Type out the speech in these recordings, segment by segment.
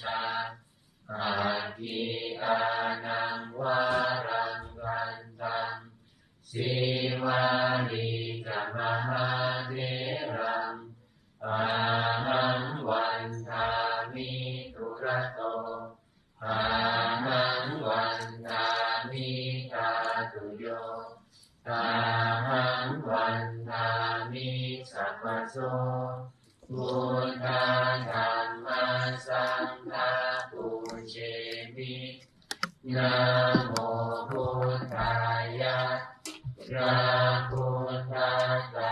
ชาอาทิตานังวารังวันตังสีวา นะโมพุทธายะพระพุทธไตร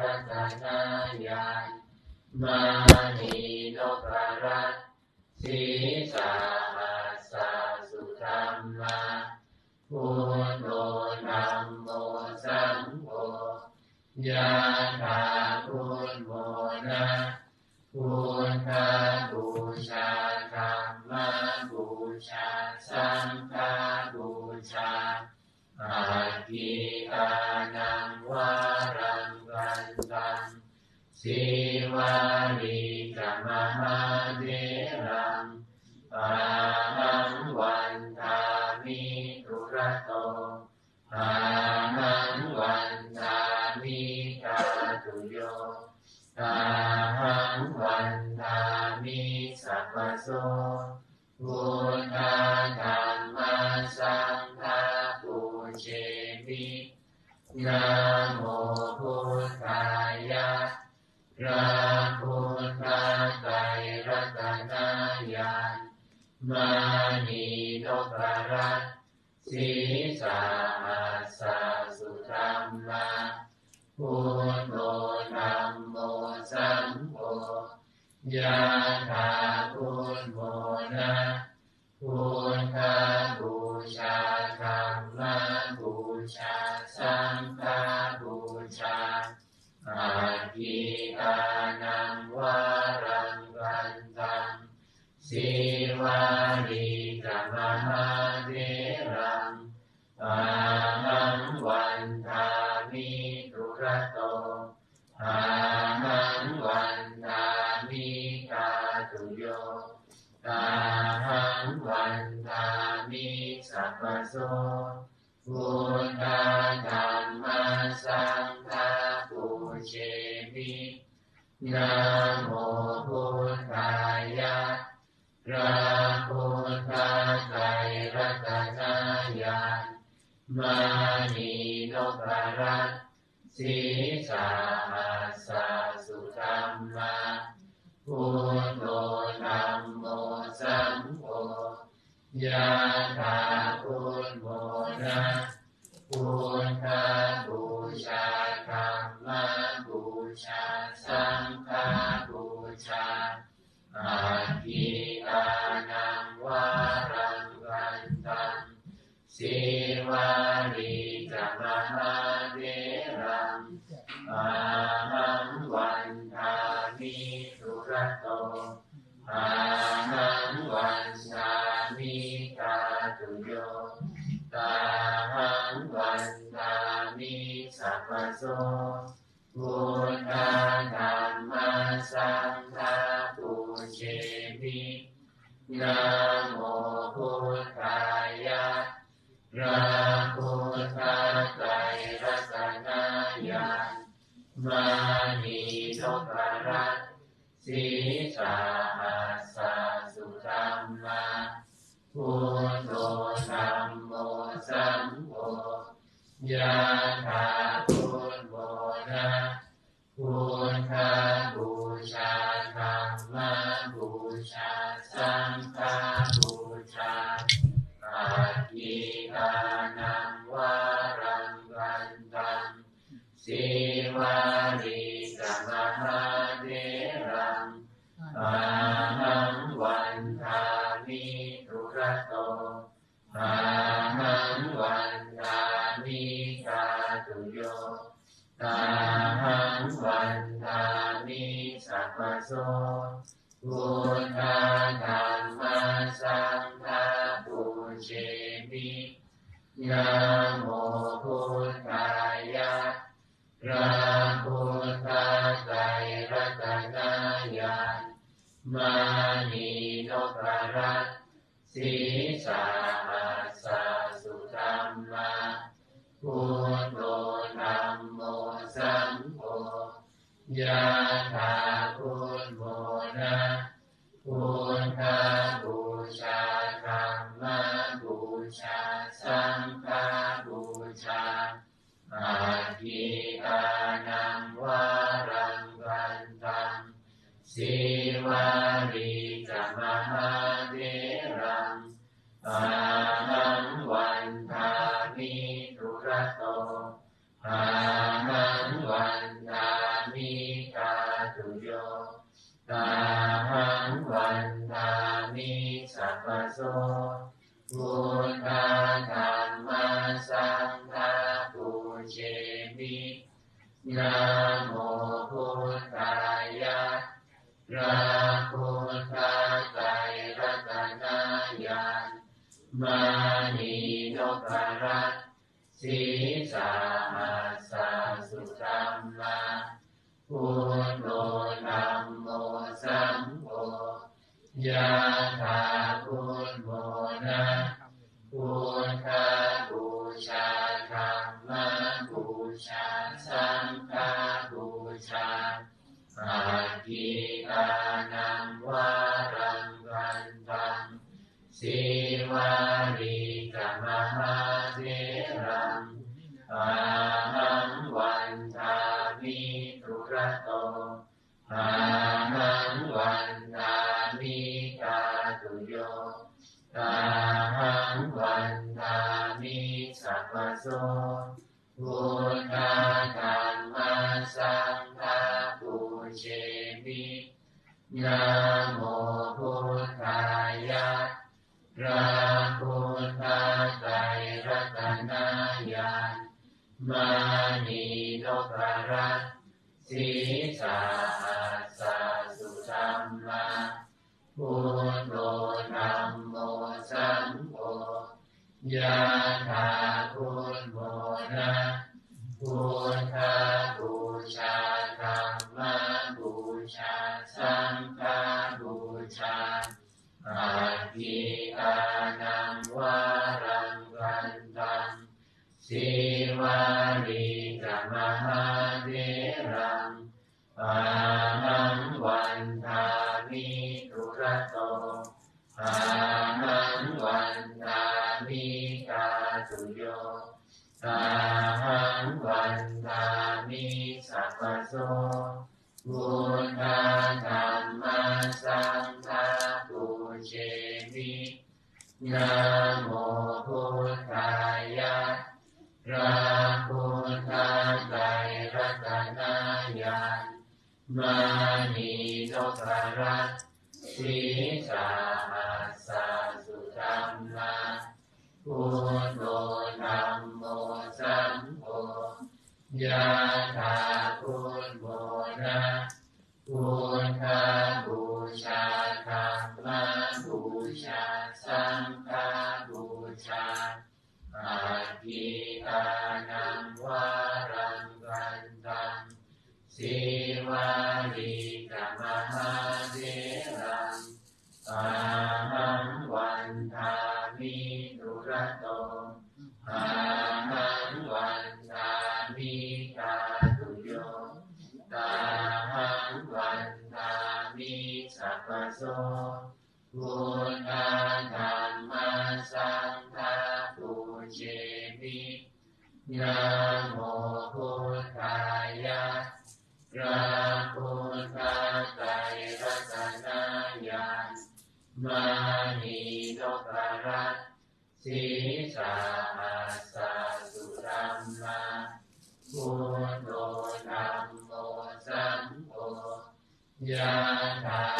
รัตนญาณมานีโนกรัตสีสาหัสสุธรรมาพุทโธธัมโมสังโฆยะถาพุทโมนะพุทธบูชา ชา สังฆบูชาอาทิตานังวารังวันตังสิวาลีกมหา บูชา สังฆบูชาอาทิตานังวารังวันตังสิวาลีกมหา พุทธาธรรมสังฆปุเชมินะโมพุทธายะพระพุทธไตรรัตนญาณมานีโนกรัตสีสาหัสสะสุธรรมาพุทโธธัมโมสัง ยะถาพุทโมนะพุทธบูชาธรรมบูชาสังฆบูชาอาทิตานังวารังวันตังสิวาลีกมหาเทรังอาหังวันทามิตุรโตอา น บูชา สังฆบูชาอาทิตานังวารังวันตังสิวาลีกมหาเทรังอาหังวันทามิตุระโตอาหังวันทามิกาตุโยตาหังวันทามิสัพพโส พุทธาธรรมสังฆาปุเชมินโมพุทธายะพระพุทธไตรรัตนญาณมานีนพรัตน์ศีสาหัสสุธรรมาพุทโธธัมโมสังโฆยะถา ชา สังฆบูชา อาทิ ชาสังฆบูชาอาทิตานังวารังกันตังสีวารีกัมหาเทรังอาหังวันทามิทุระโตอาหังวันทามิกาตุโยตาหังวันทามิสัพพโสพุ เชมินะโมพุทธายะพระพุทธไตรรัตนายานมานีนพรัตน์ศีสาหัสสะสุธรรมาพุทโธธัมโมสังโฆยะถาพุทโมนะพุทธบูชา ทิตานังวารังกันตังสีวารีกัมหาเดรังอานังวันทามิทุระโตอานังวันทามิ นะโมพุทธายะพระพุทธไตรรัตนายานมานีนพรัตน์ศีสาหัสสุธรรมาพุทโธธัมโมสังโฆยะถาพุทโมนะพุ มานีนกรัตน์ศีสาหัสสะสุรัมมาพุทโธธัมโมสังโฆยาธา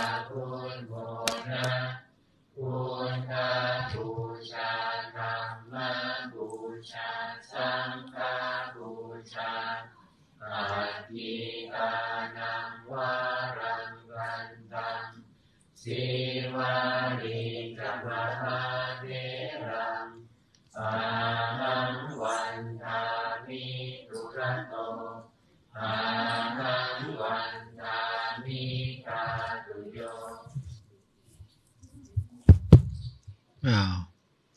อ้าว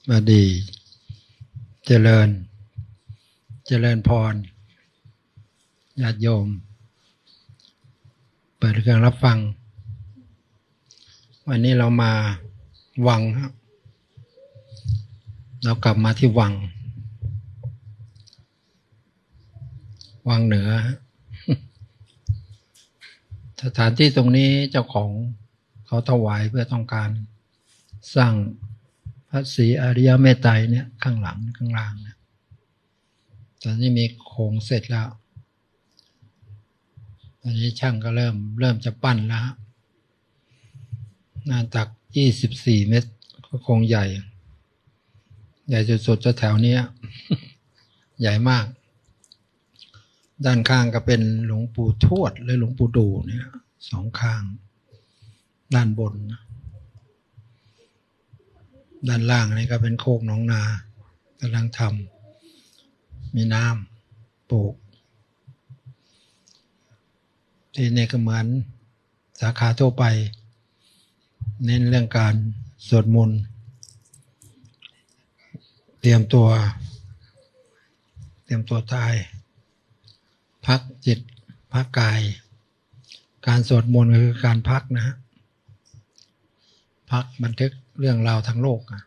มาดี เจริญ เจริญพรญาติโยม เปิดเครื่องรับฟัง วันนี้เรามาวังครับเรากลับมาที่วัง วังเหนือ สถานที่ตรงนี้เจ้าของเขาถวายเพื่อต้องการสร้าง พระศรีอริยเมตไตรเนี่ยข้างหลังข้างล่างเนี่ยตอนนี้มีโครงเสร็จแล้วตอนนี้ช่างก็เริ่มเริ่มจะปั้นแล้วหน้าตักยี่สิบสี่เมตรก็คงใหญ่ ใหญ่สุดๆจะแถวเนี้ยใหญ่มาก ด้านข้างก็เป็นหลวงปู่ทวดหรือหลวงปู่ดูเนี่ยสองข้าง ด้านบนนะ ด้านล่างนี่ก็เป็นโคกหนองนากำลังทำมีน้ำปลูก ที่นี่ก็เหมือนสาขาทั่วไป เน้นเรื่องการสวดมนต์เตรียมตัว เตรียมตัวตาย พักจิต พักกาย การสวดมนต์คือการพักนะฮะ พักบันทึกเรื่องราวทั้งโลกอะ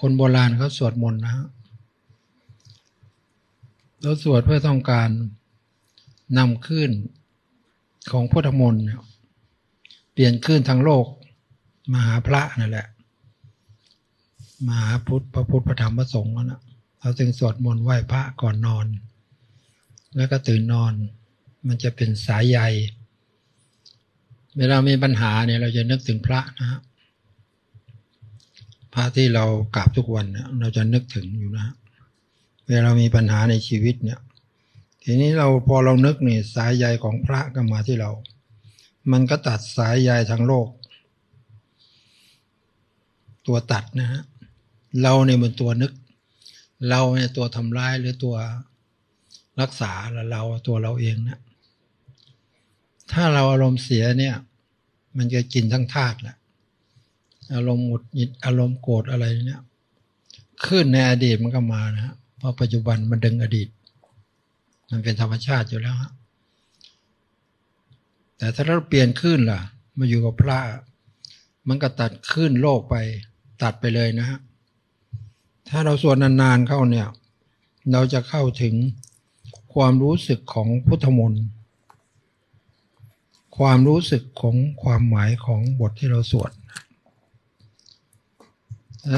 คนโบราณเขาสวดมนต์นะฮะเราสวดเพื่อต้องการนำขึ้นของพุทธมนต์เปลี่ยนขึ้นทั้งโลกมาหาพระนั่นแหละมาหาพุทธพระพุทธพระธรรมพระสงฆ์นะเราจึงสวดมนต์ไหว้พระก่อนนอน แล้วก็ตื่นนอน มันจะเป็นสายใย เวลามีปัญหาเนี่ยเราจะนึกถึงพระนะฮะพระที่เรากราบทุกวันเนี่ยเราจะนึกถึงอยู่นะเวลาเรามีปัญหาในชีวิตเนี่ย ทีนี้เราพอเรานึกนี่สายใยของพระก็มาที่เรา มันก็ตัดสายใยทั้งโลก ตัวตัดนะฮะเราเนี่ยมันตัวนึก เราเนี่ยตัวทำร้ายหรือตัวรักษาแล้วเราตัวเราเองนะ ถ้าเราอารมณ์เสียเนี่ย มันจะกินทั้งธาตุแหละอารมณ์หงุดหงิดอารมณ์โกรธอะไรเนี่ยขึ้นในอดีตมันก็มานะเพราะปัจจุบันมันดึงอดีต มันเป็นธรรมชาติอยู่แล้วฮะแต่ถ้าเราเปลี่ยนขึ้นล่ะ มาอยู่กับพระมันก็ตัดขึ้นโลกไป ตัดไปเลยนะฮะถ้าเราสวดนานๆเข้าเนี่ย เราจะเข้าถึงความรู้สึกของพุทธมนต์ ความรู้สึกของความหมายของบทที่เราสวด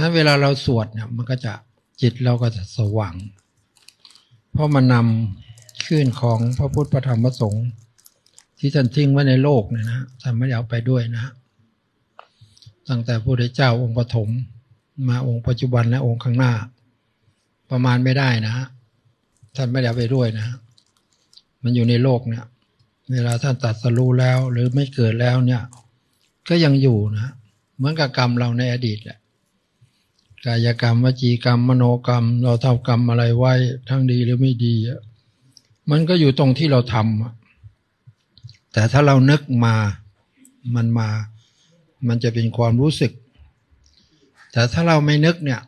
ถ้าเวลาเราสวดเนี่ยมันก็จะจิตเราก็จะสว่าง เพราะมันนำขึ้นของพระพุทธพระธรรมพระสงฆ์ที่ท่านทิ้งไว้ในโลกเนี่ยนะท่านไม่ได้เอาไปด้วยนะ ตั้งแต่พระพุทธเจ้าองค์ปฐมมาองค์ปัจจุบันและองค์ข้างหน้า ประมาณไม่ได้นะฮะท่านไม่ได้เอาไปด้วยนะ มันอยู่ในโลกเนี่ย เวลาท่านตัดสรู้แล้วหรือไม่เกิดแล้วเนี่ย ก็ยังอยู่นะเหมือนกับกรรมเราในอดีตแหละกายกรรมวจีกรรม มโนกรรม เราทำกรรมอะไรไว้ทั้งดีหรือไม่ดีมันก็อยู่ตรงที่เราทำแต่ถ้าเรานึกมามันมา มันจะเป็นความรู้สึก แต่ถ้าเราไม่นึกเนี่ย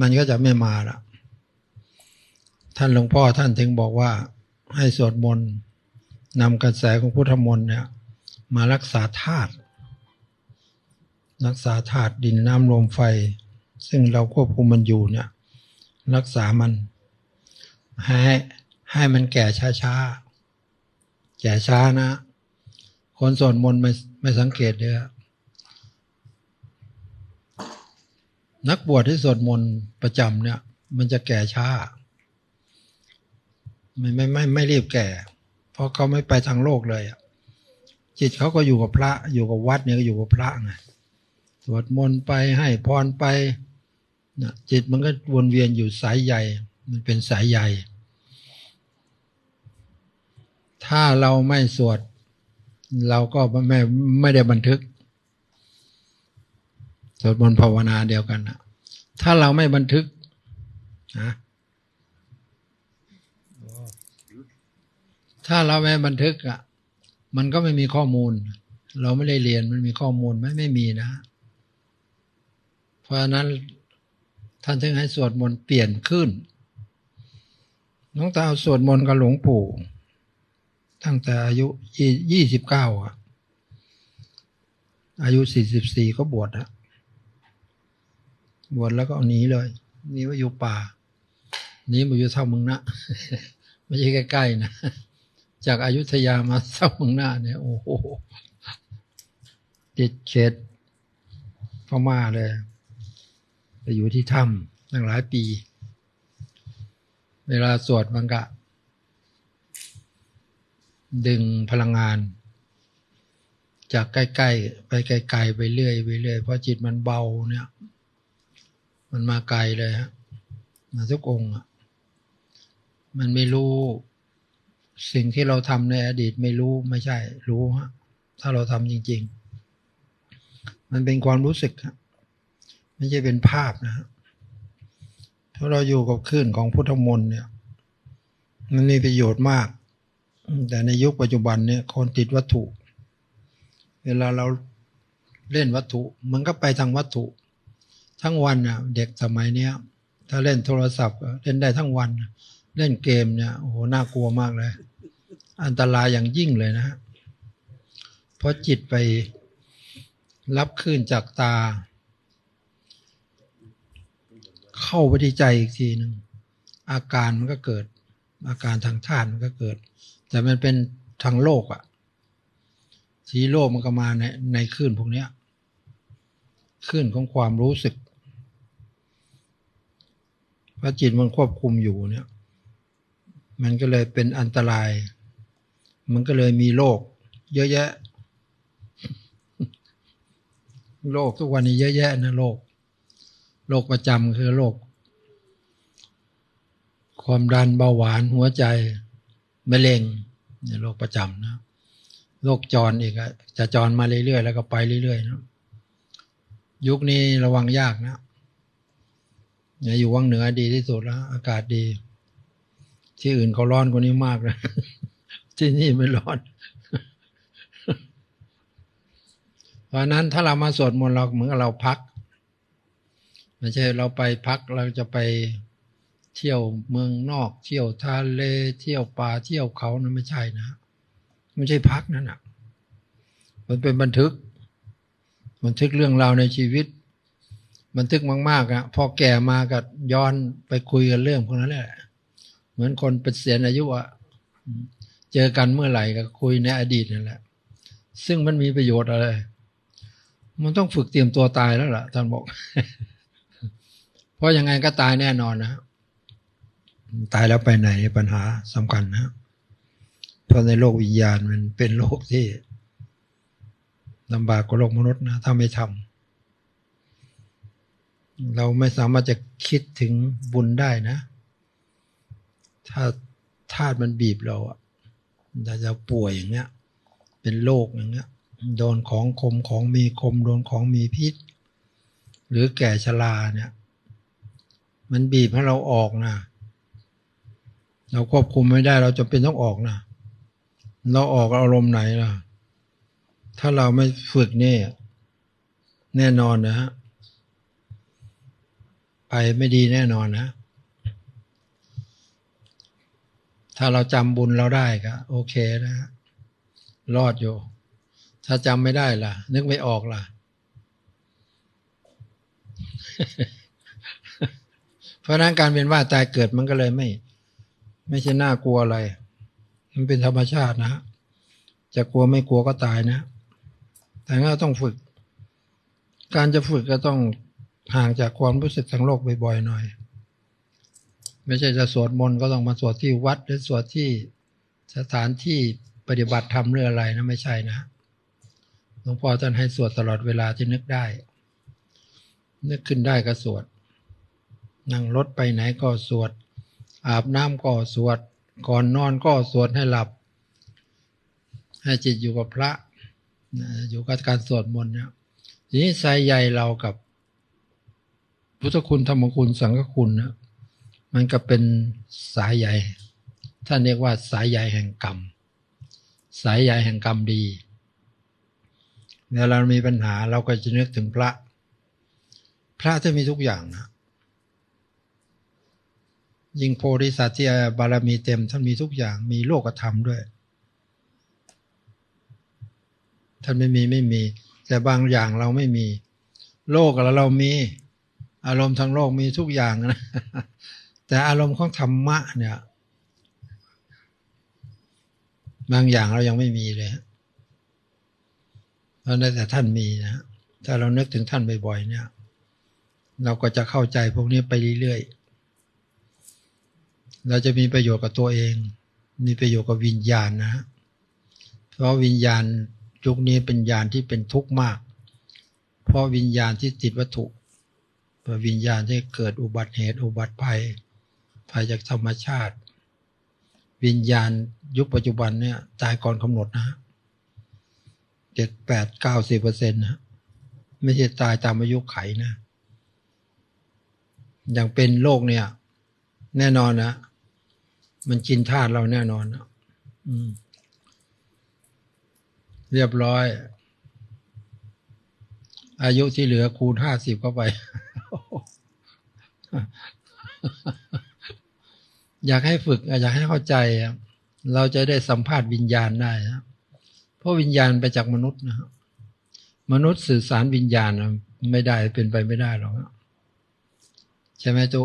มันก็จะไม่มาละท่านหลวงพ่อท่านถึงบอกว่าให้สวดมนต์ นำกระแสของพุทธมนต์เนี่ยมารักษาธาตุรักษาธาตุดินน้ำลมไฟ ซึ่งเราควบคุมมันอยู่เนี่ย รักษามันให้ให้มันแก่ช้าๆแก่ช้านะ คนสวดมนต์ไม่ไม่สังเกตเลยนักบวชที่สวดมนต์ประจำเนี่ย มันจะแก่ช้า ไม่ไม่ไม่ไม่รีบแก่ เพราะเขาไม่ไปทางโลกเลยจิตเขาก็อยู่กับพระ อยู่กับวัดเนี่ยก็อยู่กับพระไงสวดมนต์ไปให้พรไปนะจิตมันก็วนเวียนอยู่สายใหญ่ มันเป็นสายใหญ่ ถ้าเราไม่สวด เราก็ไม่ไม่ได้บันทึก สวดมนต์ภาวนาเดียวกันนะถ้าเราไม่บันทึกนะ ถ้าเราไม่บันทึกอะ มันก็ไม่มีข้อมูล เราไม่ได้เรียนมันมีข้อมูลไหมไม่มีนะ เพราะฉะนั้นท่านถึงให้สวดมนต์เปลี่ยนขึ้นน้องตาสวดมนต์กับหลวงปู่ ตั้งแต่อายุยี่สิบเก้าอะอายุสี่สิบสี่ก็บวชนะบวชแล้วก็หนีเลยหนีมาอยู่ป่าหนีมาอยู่เท่ามึงนะ ไม่ใช่ใกล้ๆนะ จากอายุทยามาเท่าเมึงหน้าเนี่ย โอ้โห ติดเขตพม่าเลย ไปอยู่ที่ถ้ำตั้งหลายปี เวลาสวดมันก็ดึงพลังงาน จากใกล้ๆ ไปไกลๆ ไปเรื่อยไปเรื่อยเพราะจิตมันเบาเนี่ย มันมาไกลเลยฮะมาทุกองค์อะมันไม่รู้ สิ่งที่เราทำในอดีตไม่รู้ไม่ใช่ รู้ฮะถ้าเราทำจริง ๆ มันเป็นความรู้สึกครับไม่ใช่เป็นภาพนะฮะถ้าเราอยู่กับคลื่นของพุทธมนต์เนี่ย มันมีประโยชน์มาก แต่ในยุคปัจจุบันเนี่ยคนติดวัตถุ เวลาเราเล่นวัตถุ มันก็ไปทางวัตถุ ทั้งวันอะ เด็กสมัยเนี้ย ถ้าเล่นโทรศัพท์ เล่นได้ทั้งวัน เล่นเกมเนี่ยโอ้โหน่ากลัวมากเลย อันตรายอย่างยิ่งเลยนะ เพราะจิตไปรับคลื่นจากตา เข้าไปที่ใจอีกทีหนึ่งอาการมันก็เกิด อาการทางธาตุมันก็เกิด แต่มันเป็นทางโลกอะทีโลกมันก็มาในในคลื่นพวกนี้คลื่นของความรู้สึกพระจิตมันควบคุมอยู่เนี่ย มันก็เลยเป็นอันตราย มันก็เลยมีโรคเยอะแยะโรคทุกวันนี้เยอะแยะนะโรคโรคประจำคือโรคความดันเบาหวานหัวใจมะเร็งเนี่ยโรคประจำนะโรคจรอีกอะจะจรมาเรื่อยๆแล้วก็ไปเรื่อยๆนะยุคนี้ระวังยากนะอย่าอยู่วังเหนือดีที่สุดแล้ว อากาศดี ที่อื่นเขาร้อนกว่านี้มากเลย ที่นี่ไม่ร้อน เพราะนั้นถ้าเรามาสวดมนต์เราเหมือนเราพัก ไม่ใช่เราไปพักเราจะไปเที่ยวเมืองนอก เที่ยวทะเลเที่ยวป่าเที่ยวเขานะไม่ใช่นะไม่ใช่พักนั่นอะ มันเป็นบันทึก บันทึกเรื่องราวในชีวิต บันทึกมากๆอะพอแก่มาก็ย้อนไปคุยกันเรื่องพวกนั้นแหละ เหมือนคนเป็นเสียนอายุอะ เจอกันเมื่อไหร่ก็คุยในอดีตนั่นแหละ ซึ่งมันมีประโยชน์อะไร มันต้องฝึกเตรียมตัวตายแล้วล่ะท่านบอก เพราะยังไงก็ตายแน่นอนนะตายแล้วไปไหนปัญหาสำคัญนะเพราะในโลกวิญญาณมันเป็นโลกที่ลำบากกว่าโลกมนุษย์นะถ้าไม่ทำเราไม่สามารถจะคิดถึงบุญได้นะ ถ้าธาตุมันบีบเราอะ ถ้าจะป่วยอย่างเงี้ย เป็นโรคอย่างเงี้ย โดนของคมของมีคม โดนของมีพิษ หรือแก่ชราเนี่ย มันบีบให้เราออกนะเราควบคุมไม่ได้ เราจะเป็นต้องออกนะเราออกอารมณ์ไหนล่ะ ถ้าเราไม่ฝึกนี่แน่นอนนะฮะไปไม่ดีแน่นอนนะ ถ้าเราจำบุญเราได้ก็โอเคนะรอดอยู่ ถ้าจำไม่ได้ล่ะ นึกไม่ออกล่ะ เพราะนั้นการเป็นว่าตายเกิดมันก็เลยไม่ ไม่ใช่น่ากลัวอะไร มันเป็นธรรมชาตินะ จะกลัวไม่กลัวก็ตายนะ แต่ก็ต้องฝึก การจะฝึกก็ต้องห่างจากความรู้สึกทางโลกบ่อยๆหน่อย ไม่ใช่จะสวดมนต์ก็ต้องมาสวดที่วัดหรือสวดที่สถานที่ปฏิบัติธรรมหรืออะไรนะไม่ใช่นะหลวงพ่อท่านให้สวดตลอดเวลาที่นึกได้ นึกขึ้นได้ก็สวด นั่งรถไปไหนก็สวด อาบน้ำก็สวด ก่อนนอนก็สวดให้หลับ ให้จิตอยู่กับพระ อยู่กับการสวดมนต์เนี่ยทีนี้ใจใหญ่เรากับพุทธคุณธรรมคุณสังฆคุณนะ มันก็เป็นสายใหญ่ท่านเรียกว่าสายใหญ่แห่งกรรม สายใหญ่แห่งกรรมดีเวลาเรามีปัญหาเราก็จะนึกถึงพระ พระจะมีทุกอย่างนะยิ่งโพธิสัตว์ที่บารมีเต็มท่านมีทุกอย่างมีโลกธรรมด้วย ท่านไม่มีไม่มี แต่บางอย่างเราไม่มี โลกแล้วเรามี อารมณ์ทางโลกมีทุกอย่างนะ แต่อารมณ์ของธรรมะเนี่ย บางอย่างเรายังไม่มีเลยเพราะนั้นแต่ท่านมีนะ ถ้าเรานึกถึงท่านบ่อยๆเนี่ย เราก็จะเข้าใจพวกนี้ไปเรื่อยๆ เราจะมีประโยชน์กับตัวเอง มีประโยชน์กับวิญญาณนะฮะเพราะวิญญาณยุคนี้เป็นญาณที่เป็นทุกข์มาก เพราะวิญญาณที่ติดวัตถุเพราะวิญญาณที่เกิดอุบัติเหตุอุบัติภัย ภัยจากธรรมชาติ วิญญาณยุคปัจจุบันเนี่ยตายก่อนกำหนดนะฮะเจ็ดแปดเก้าสิบเปอร์เซ็นต์นะไม่ใช่ตายตามอายุไขนะ อย่างเป็นโรคเนี่ย แน่นอนนะมันกินธาตุเราแน่นอนนะอเรียบร้อย อายุที่เหลือคูณห้าสิบเข้าไป อยากให้ฝึกอยากให้เข้าใจ เราจะได้สัมภาษณ์วิญญาณได้นะเพราะวิญญาณไปจากมนุษย์นะมนุษย์สื่อสารวิญญาณไม่ได้เป็นไปไม่ได้หรอกใช่ไหมตุ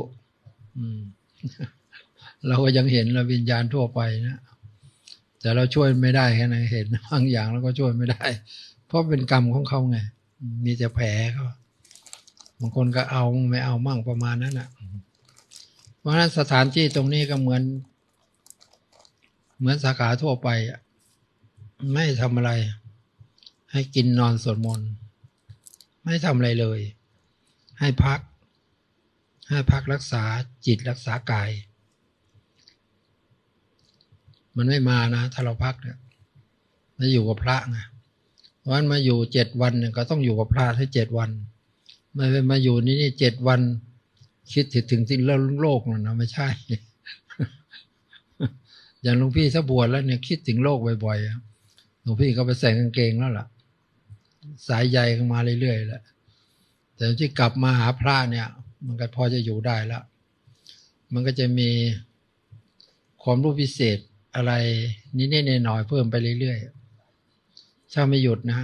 เราก็ยังเห็นเราวิญญาณทั่วไปนะแต่เราช่วยไม่ได้แค่ไหนเห็นบางอย่างเราก็ช่วยไม่ได้ เพราะเป็นกรรมของเขาไงมีแต่แผลเขาบางคนก็เอาไม่เอามั่งประมาณนั้นอะ เพราะฉะนั้นสถานที่ตรงนี้ก็เหมือน เหมือนสาขาทั่วไปอะไม่ทำอะไร ให้กินนอนสวดมนต์ไม่ทำอะไรเลย ให้พัก ให้พักรักษาจิตรักษากาย มันไม่มานะ ถ้าเราพักเนี่ยมาอยู่กับพระไงเพราะนั้นมาอยู่เจ็ดวันเนี่ยก็ต้องอยู่กับพระให้เจ็ดวัน ไม่ไปมาอยู่นี่เจ็ดวัน คิดถึงสิ่งเรื่องโลกนะนะไม่ใช่ อย่างหลวงพี่ถ้าบวชแล้วเนี่ยคิดถึงโลกบ่อยๆหลวงพี่ก็ไปใส่กางเกงแล้วล่ะ สายใยเข้ามาเรื่อยๆแล้วแต่ที่กลับมาหาพระเนี่ย มันก็พอจะอยู่ได้แล้ว มันก็จะมีความรู้พิเศษอะไรนิดๆหน่อยๆเพิ่มไปเรื่อยๆถ้าไม่หยุดนะ